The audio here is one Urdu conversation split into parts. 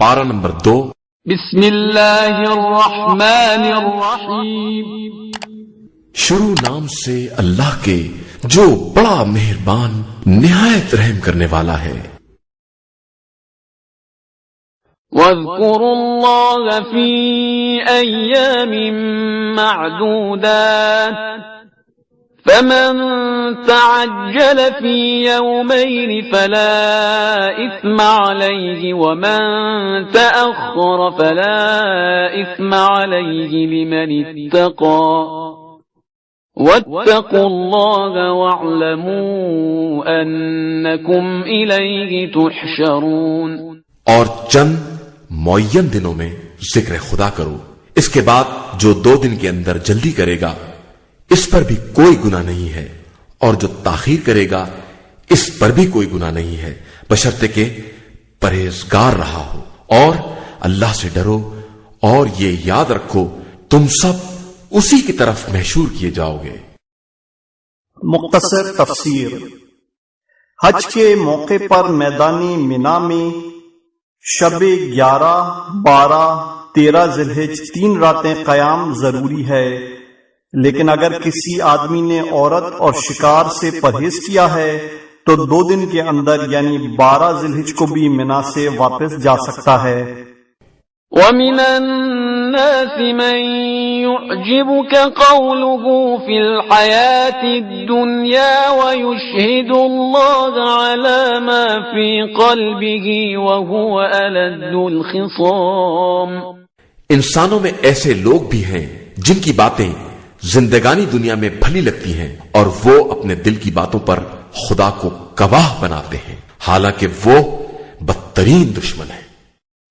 پارا نمبر دو۔ بسم اللہ الرحمن الرحیم۔ شروع نام سے اللہ کے جو بڑا مہربان نہایت رحم کرنے والا ہے۔ وَاذْكُرُوا اللَّهَ فِي أَيَّامٍ مَعْدُودَاتٍ۔ فمن تعجل في يومين فلا إثم عليه ومن تأخر فلا إثم عليه لمن اتقى. واتقوا الله واعلموا أنكم إليه تحشرون. اور چند معين دنوں میں ذکر خدا کرو اس کے بعد جو دو دن کے اندر جلدی کرے گا اس پر بھی کوئی گنا نہیں ہے اور جو تاخیر کرے گا، اس پر بھی کوئی گنا نہیں ہے۔ بشرط کہ پرہیزگار رہا ہو اور اللہ سے ڈرو اور یہ یاد رکھو، تم سب اسی کی طرف محشور کیے جاؤ گے۔ مختصر تفسیر۔ حج کے موقع پر میدانی مینا میں شب گیارہ، بارہ، تیرہ ذلحج تین راتیں قیام ضروری ہے۔ لیکن اگر کسی آدمی نے عورت اور شکار سے پرہیز کیا ہے تو دو دن کے اندر یعنی بارہ ذلحج کو بھی منا سے واپس جا سکتا ہے۔ وَمِنَ النَّاسِ مَن يُعْجِبُكَ قَوْلُهُ فِي الْحَيَاةِ الدُّنْيَا وَيُشْهِدُ اللَّهَ عَلَى مَا فِي قَلْبِهِ وَهُوَ أَلَدُّ الْخِصَامِ۔ انسانوں میں ایسے لوگ بھی ہیں جن کی باتیں زندگانی دنیا میں بھلی لگتی ہیں اور وہ اپنے دل کی باتوں پر خدا کو گواہ بناتے ہیں۔ حالانکہ وہ بدترین دشمن ہے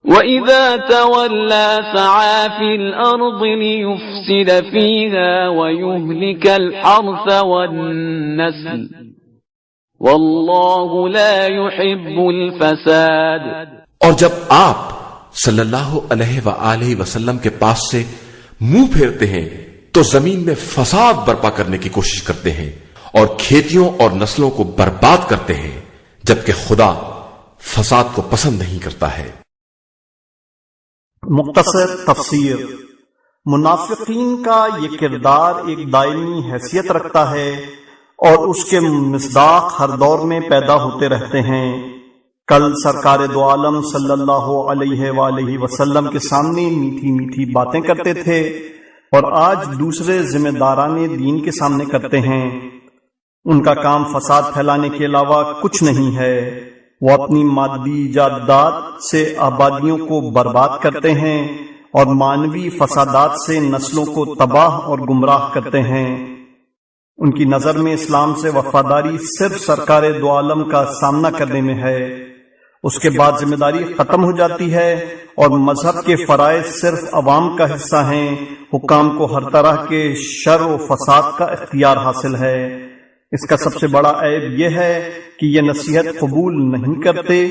وَإِذَا تَوَلَّا سَعَا فِي الْأَرْضِ لِيُفْسِدَ فِيهَا وَيُهْلِكَ الْحَرْثَ وَالنَّسْلِ وَاللَّهُ لَا يُحِبُّ الْفَسَادِ اور جب آپ صلی اللہ علیہ وآلہ وسلم کے پاس سے مو پھیرتے ہیں تو زمین میں فساد برپا کرنے کی کوشش کرتے ہیں اور کھیتیوں اور نسلوں کو برباد کرتے ہیں، جبکہ خدا فساد کو پسند نہیں کرتا ہے۔ مختصر تفسیر۔ منافقین کا یہ کردار ایک دائمی حیثیت رکھتا ہے اور اس کے مصداق ہر دور میں پیدا ہوتے رہتے ہیں۔ کل سرکار دو عالم صلی اللہ علیہ وآلہ وسلم کے سامنے میٹھی میٹھی باتیں کرتے تھے۔ اور آج دوسرے ذمہ داران دین کے سامنے کرتے ہیں۔ ان کا کام فساد پھیلانے کے علاوہ کچھ نہیں ہے۔ وہ اپنی مادی جادات سے آبادیوں کو برباد کرتے ہیں اور مانوی فسادات سے نسلوں کو تباہ اور گمراہ کرتے ہیں۔ ان کی نظر میں اسلام سے وفاداری صرف سرکار دو عالم کا سامنا کرنے میں ہے۔ اس کے بعد ذمہ داری ختم ہو جاتی ہے اور مذہب کے فرائض صرف عوام کا حصہ ہیں۔ حکام کو ہر طرح کے شر و فساد کا اختیار حاصل ہے۔ اس کا سب سے بڑا عیب یہ ہے کہ یہ نصیحت قبول نہیں کرتے۔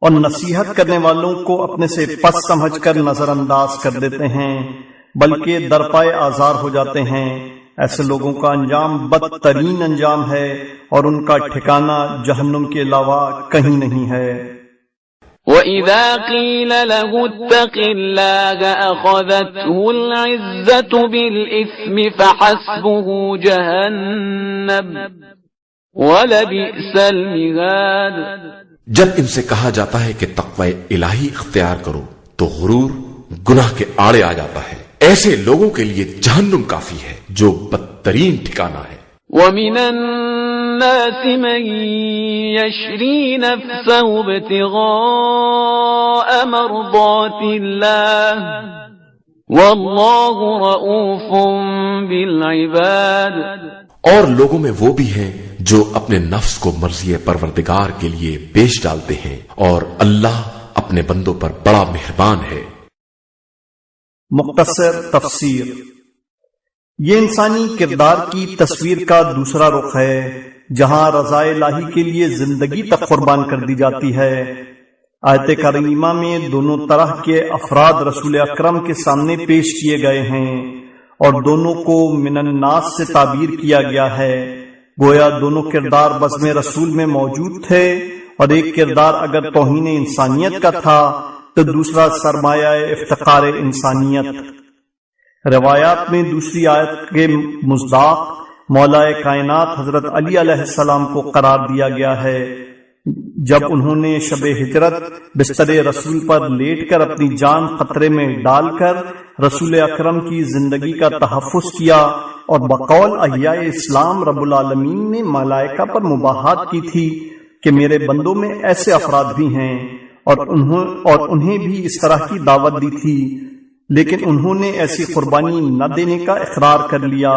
اور نصیحت کرنے والوں کو اپنے سے پس سمجھ کر نظر انداز کر دیتے ہیں، بلکہ درپائے آزار ہو جاتے ہیں۔ ایسے لوگوں کا انجام بدترین انجام ہے اور ان کا ٹھکانہ جہنم کے علاوہ کہیں نہیں ہے۔ وَإِذَا قِيلَ لَهُ اتَّقِ اللَّهَ أَخَذَتْهُ الْعِزَّةُ بِالْإِثْمِ فَحَسْبُهُ جَهَنَّمْ وَلَبِئْسَ الْمِهَادُ جب ان سے کہا جاتا ہے کہ تقوی الہی اختیار کرو تو غرور گناہ کے آڑے آ جاتا ہے۔ ایسے لوگوں کے لیے جہنم کافی ہے جو بدترین ٹھکانہ ہے۔ وَمِنَ الناس من يشري نفسه ابتغاء مرضات الله. والله رؤوف بالعباد. اور لوگوں میں وہ بھی ہیں جو اپنے نفس کو مرضی پروردگار کے لیے پیش ڈالتے ہیں اور اللہ اپنے بندوں پر بڑا مہربان ہے۔ مختصر تفسیر۔ یہ انسانی کردار کی تصویر کا دوسرا رخ ہے۔ جہاں رضا الہی کے لیے زندگی تک قربان کر دی جاتی ہے۔ آیت کریمہ میں دونوں طرح کے افراد رسول اکرم کے سامنے پیش کیے گئے ہیں اور دونوں کو من الناس سے تعبیر کیا گیا ہے۔ گویا دونوں کردار بزم رسول میں موجود تھے اور ایک کردار اگر توہین انسانیت کا تھا تو دوسرا سرمایہ افتقار انسانیت۔ روایات میں دوسری آیت کے مذاق مولا کائنات حضرت علی علیہ السلام کو قرار دیا گیا ہے۔ جب انہوں نے شب ہجرت بستر رسول پر لیٹ کر اپنی جان خطرے میں ڈال کر رسول اکرم کی زندگی کا تحفظ کیا اور بقول احیاء اسلام رب العالمین نے ملائکہ پر مباحت کی تھی کہ میرے بندوں میں ایسے افراد بھی ہیں اور انہوں اور انہیں بھی اس طرح کی دعوت دی تھی، لیکن انہوں نے ایسی قربانی نہ دینے کا اقرار کر لیا۔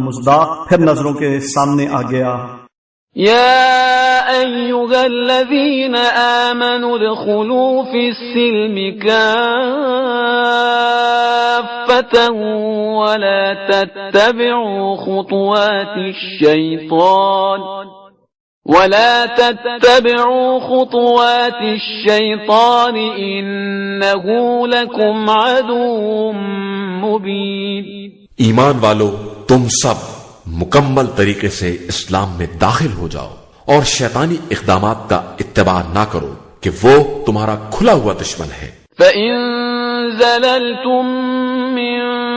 مزداق پھر نظروں کے سامنے آ گیا يا أيها الذين آمنوا ادخلوا في السلم كافة ولا تتبعوا خطوات الشيطان ولا تتبعوا خطوات الشيطان إنه لكم عدو مبين ایمان والو تم سب مکمل طریقے سے اسلام میں داخل ہو جاؤ اور شیطانی اقدامات کا اتباع نہ کرو کہ وہ تمہارا کھلا ہوا دشمن ہے۔ فإن زللتم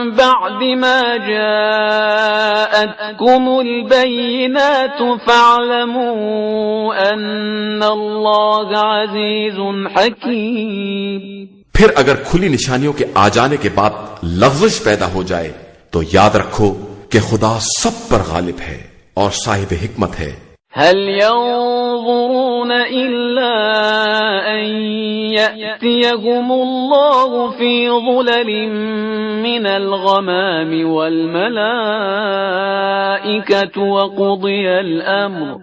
بعد ما جاءتكم البينات فاعلموا أن الله عزيز حكيم. پھر اگر کھلی نشانیوں کے آ جانے کے بعد لفظ پیدا ہو جائے تو یاد رکھو کہ خدا سب پر غالب ہے اور صاحب حکمت ہے۔ هل ينظرون إلا أن يأتيهم الله في ظلل من الغمام والملائكة وقضي الأمر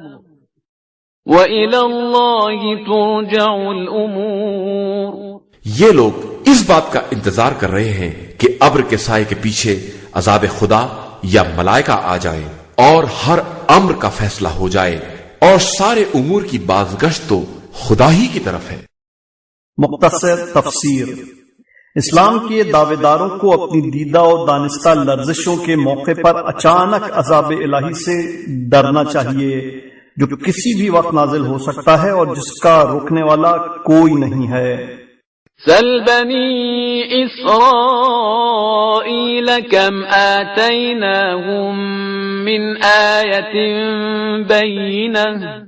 وإلى الله ترجع الأمور. یہ لوگ اس بات کا انتظار کر رہے ہیں کہ ابر کے سائے کے پیچھے عذاب خدا یا ملائکہ آ جائیں اور ہر امر کا فیصلہ ہو جائے اور سارے امور کی بازگشت تو خدا ہی کی طرف ہے۔ مختصر تفسیر۔ اسلام کے دعوے داروں کو اپنی دیدہ اور دانستہ لرزشوں کے موقع پر اچانک عذاب الہی سے ڈرنا چاہیے، جو کسی بھی وقت نازل ہو سکتا ہے اور جس کا روکنے والا کوئی نہیں ہے۔ سل بني إسرائيل كم آتيناهم من آية بينة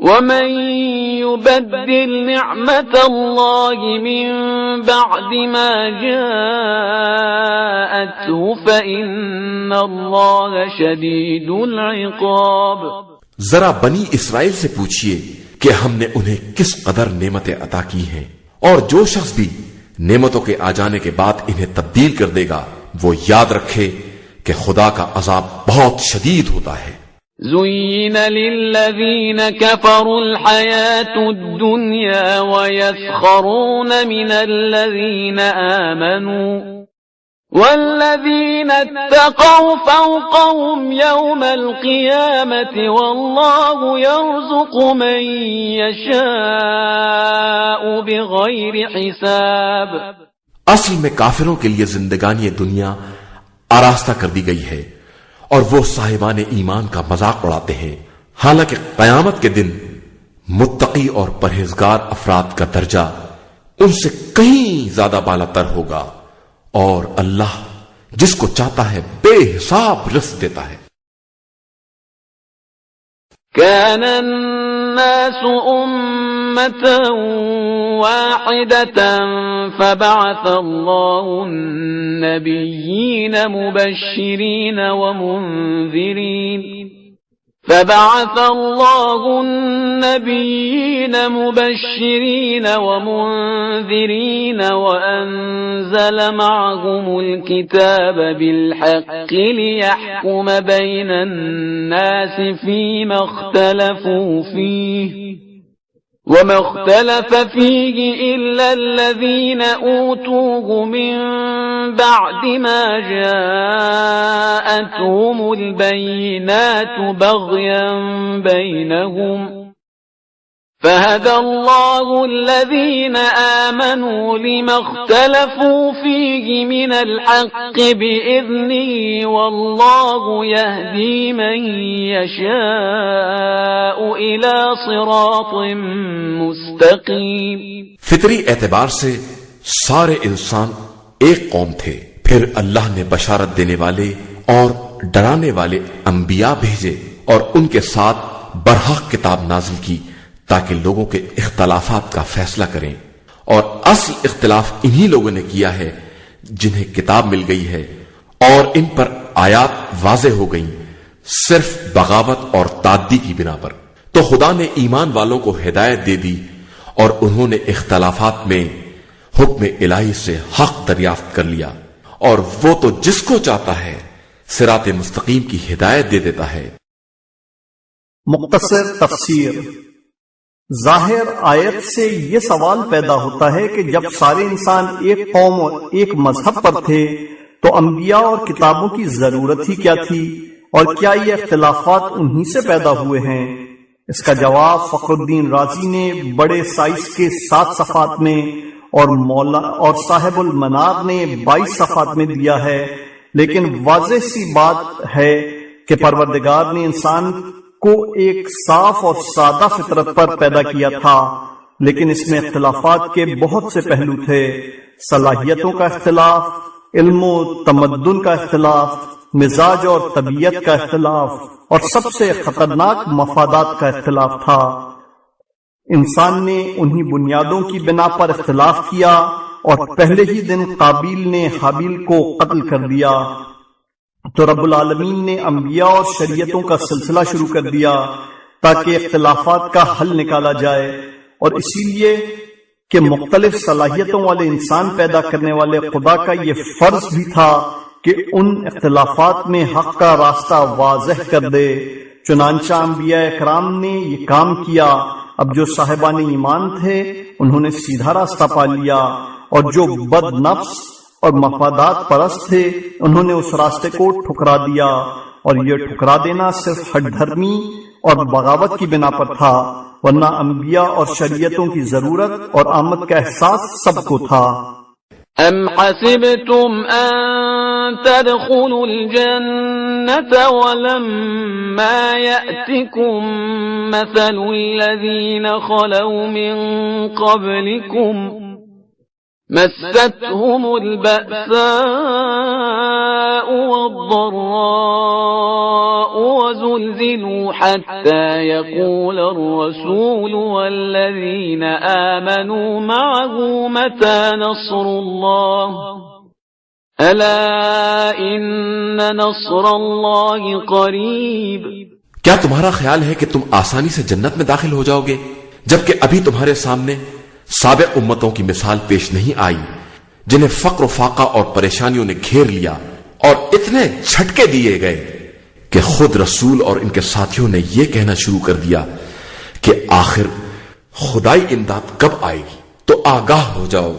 ومن يبدل نعمة الله من بعد ما جاءته فإن الله شديد العقاب ذرا بنی اسرائیل سے پوچھئے کہ ہم نے انہیں کس قدر نعمتیں عطا کی ہیں؟ اور جو شخص بھی نعمتوں کے آ جانے کے بعد انہیں تبدیل کر دے گا، وہ یاد رکھے کہ خدا کا عذاب بہت شدید ہوتا ہے۔ زين للذين كفروا الحياة الدنيا ويسخرون من الذين آمنوا۔ والذين اتقوا فوقهم يوم القيامة والله يرزق من يشاء بغير حساب. اصل میں کافروں کے لیے زندگانی دنیا آراستہ کر دی گئی ہے اور وہ صاحبان ایمان کا مذاق اڑاتے ہیں۔ حالانکہ قیامت کے دن متقی اور پرہیزگار افراد کا درجہ ان سے کہیں زیادہ بالا تر ہوگا۔ اور اللہ جس کو چاہتا ہے بے حساب رزق دیتا ہے۔ كان الناس أمة واحدة فبعث الله النبيين مبشرين ومنذرين. فبعث الله النبيين مبشرين ومنذرين وأنزل معهم الكتاب بالحق ليحكم بين الناس فيما اختلفوا فيه وما اختلف فيه إلا الذين أوتوه من بعد ما جاءتهم البينات بغيا بينهم فهدى الله الذين آمنوا لما اختلفوا فيه من الحق بإذنه والله يهدي من يشاء إلى صراط مستقيم فطری اعتبار سے سارے انسان ایک قوم تھے۔ پھر اللہ نے بشارت دینے والے اور ڈرانے والے انبیاء بھیجے اور ان کے ساتھ برحق کتاب نازل کی تاکہ لوگوں کے اختلافات کا فیصلہ کریں۔ اور اصل اختلاف انہی لوگوں نے کیا ہے جنہیں کتاب مل گئی ہے اور ان پر آیات واضح ہو گئیں صرف بغاوت اور تعدی کی بنا پر۔ تو خدا نے ایمان والوں کو ہدایت دے دی اور انہوں نے اختلافات میں حکم الہی سے حق دریافت کر لیا اور وہ تو جس کو چاہتا ہے سرات مستقیم کی ہدایت دے دیتا ہے۔ مختصر تفسیر۔ ظاہر آیت سے یہ سوال پیدا ہوتا ہے کہ جب سارے انسان ایک قوم اور ایک مذہب پر تھے، تو انبیاء اور کتابوں کی ضرورت ہی کیا تھی؟ اور کیا یہ اختلافات انہی سے پیدا ہوئے ہیں؟ اس کا جواب فخر الدین راضی نے بڑے سائز کے سات صفات میں اور مولا اور صاحب المنار نے بائیس صفات میں دیا ہے۔ لیکن واضح سی بات ہے کہ پروردگار نے انسان کو ایک صاف اور سادہ فطرت پر پیدا کیا تھا۔ لیکن اس میں اختلافات کے بہت سے پہلو تھے۔ صلاحیتوں کا اختلاف، علم و تمدن کا اختلاف، مزاج اور طبیعت کا اختلاف اور سب سے خطرناک مفادات کا اختلاف تھا۔ انسان نے انہی بنیادوں کی بنا پر اختلاف کیا اور پہلے ہی دن قابیل نے حابیل کو قتل کر دیا۔ تو رب العالمین نے انبیاء اور شریعتوں کا سلسلہ شروع کر دیا تاکہ اختلافات کا حل نکالا جائے اور اسی لیے کہ مختلف صلاحیتوں والے انسان پیدا کرنے والے خدا کا یہ فرض بھی تھا کہ ان اختلافات میں حق کا راستہ واضح کر دے۔ چنانچہ انبیاء اکرام نے یہ کام کیا اب جو صاحبان ایمان تھے، انہوں نے سیدھا راستہ پا لیا اور جو بد نفس اور مفادات پرست تھے، انہوں نے اس راستے کو ٹھکرا دیا اور یہ ٹھکرا دینا صرف ہٹ دھرمی اور بغاوت کی بنا پر تھا، ورنہ انبیاء اور شریعتوں کی ضرورت اور آمد کا احساس سب کو تھا۔ ام حسبتم ان تدخلوا الجنة ولما يأتكم مثل الذين خلوا من قبلكم مستهم البأساء والضراء وزلزلوا حتى يقول الرسول والذين آمنوا معه متى نصر الله؟ ألا إن نصر الله قريب. کیا تمہارا خیال ہے کہ تم آسانی سے جنت میں داخل ہو جاؤ گے؟ جبکہ ابھی تمہارے سامنے سابق امتوں کی مثال پیش نہیں آئی، جنہیں فقر و فاقہ اور پریشانیوں نے گھیر لیا اور اتنے جھٹکے دیے گئے۔ کہ خود رسول اور ان کے ساتھیوں نے یہ کہنا شروع کر دیا کہ آخر خدائی امداد کب آئے گی؟ تو آگاہ ہو جاؤ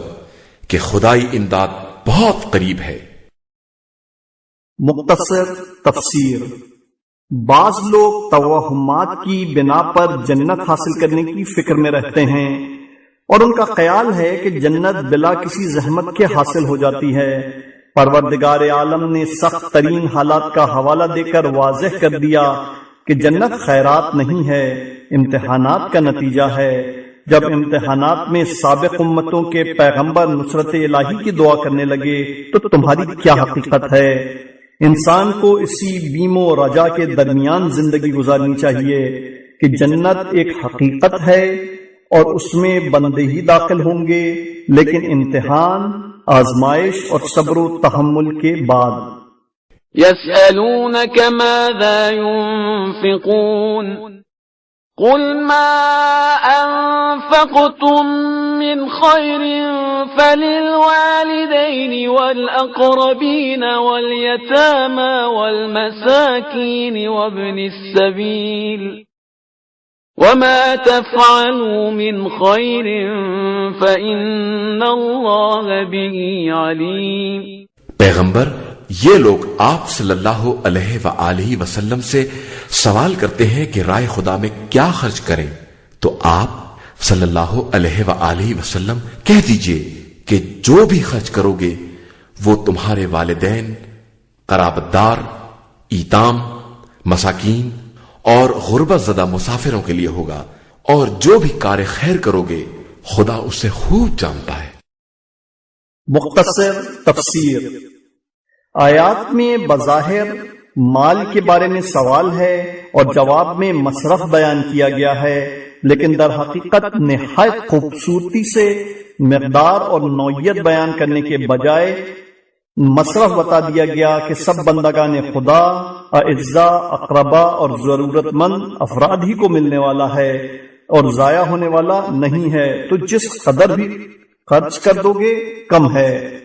کہ خدائی امداد بہت قریب ہے۔ مختصر تفسیر۔ بعض لوگ توہمات کی بنا پر جنت حاصل کرنے کی فکر میں رہتے ہیں اور ان کا خیال ہے کہ جنت بلا کسی زحمت کے حاصل ہو جاتی ہے۔ پروردگار عالم نے سخت ترین حالات کا حوالہ دے کر واضح کر دیا کہ جنت خیرات نہیں ہے، امتحانات کا نتیجہ ہے۔ جب امتحانات میں سابق امتوں کے پیغمبر نصرت الہی کی دعا کرنے لگے تو تمہاری کیا حقیقت ہے؟ انسان کو اسی بیم و رجا کے درمیان زندگی گزارنی چاہیے کہ جنت ایک حقیقت ہے اور اس میں بندے ہی داخل ہوں گے، لیکن امتحان، آزمائش اور صبر و تحمل کے بعد۔ يسألونك ماذا ينفقون؟ قل ما أنفقتم من خير فللوالدين والأقربين واليتامى والمساكين وابن السبيل وما تفعلوا من خير فإن الله به عليم پیغمبر، یہ لوگ آپ صلی اللہ علیہ وآلہ وسلم سے سوال کرتے ہیں کہ رائے خدا میں کیا خرچ کریں۔ تو آپ صلی اللہ علیہ وآلہ وسلم کہہ دیجیے کہ جو بھی خرچ کرو گے، وہ تمہارے والدین قرابدار ایتام، مساکین اور غربت زدہ مسافروں کے لیے ہوگا اور جو بھی کار خیر کرو گے، خدا اسے خوب جانتا ہے۔ مختصر تفسیر۔ آیات میں بظاہر مال کے بارے میں سوال ہے اور جواب میں مصرف بیان کیا گیا ہے، لیکن در حقیقت نہایت خوبصورتی سے مقدار اور نوعیت بیان کرنے کے بجائے مصرف بتا دیا گیا کہ سب بندگان خدا اعزا اقربا اور ضرورت مند افراد ہی کو ملنے والا ہے اور ضائع ہونے والا نہیں ہے۔ تو جس قدر بھی خرچ کر دو گے، کم ہے۔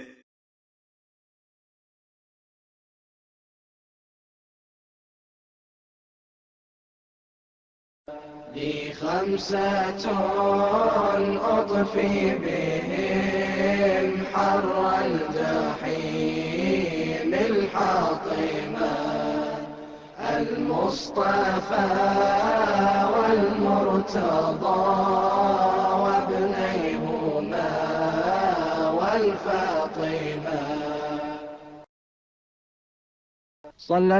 خمسة أطفي بهم حر الحاطمة المصطفى والمرتضى وابنيهما والفاطمة. صلى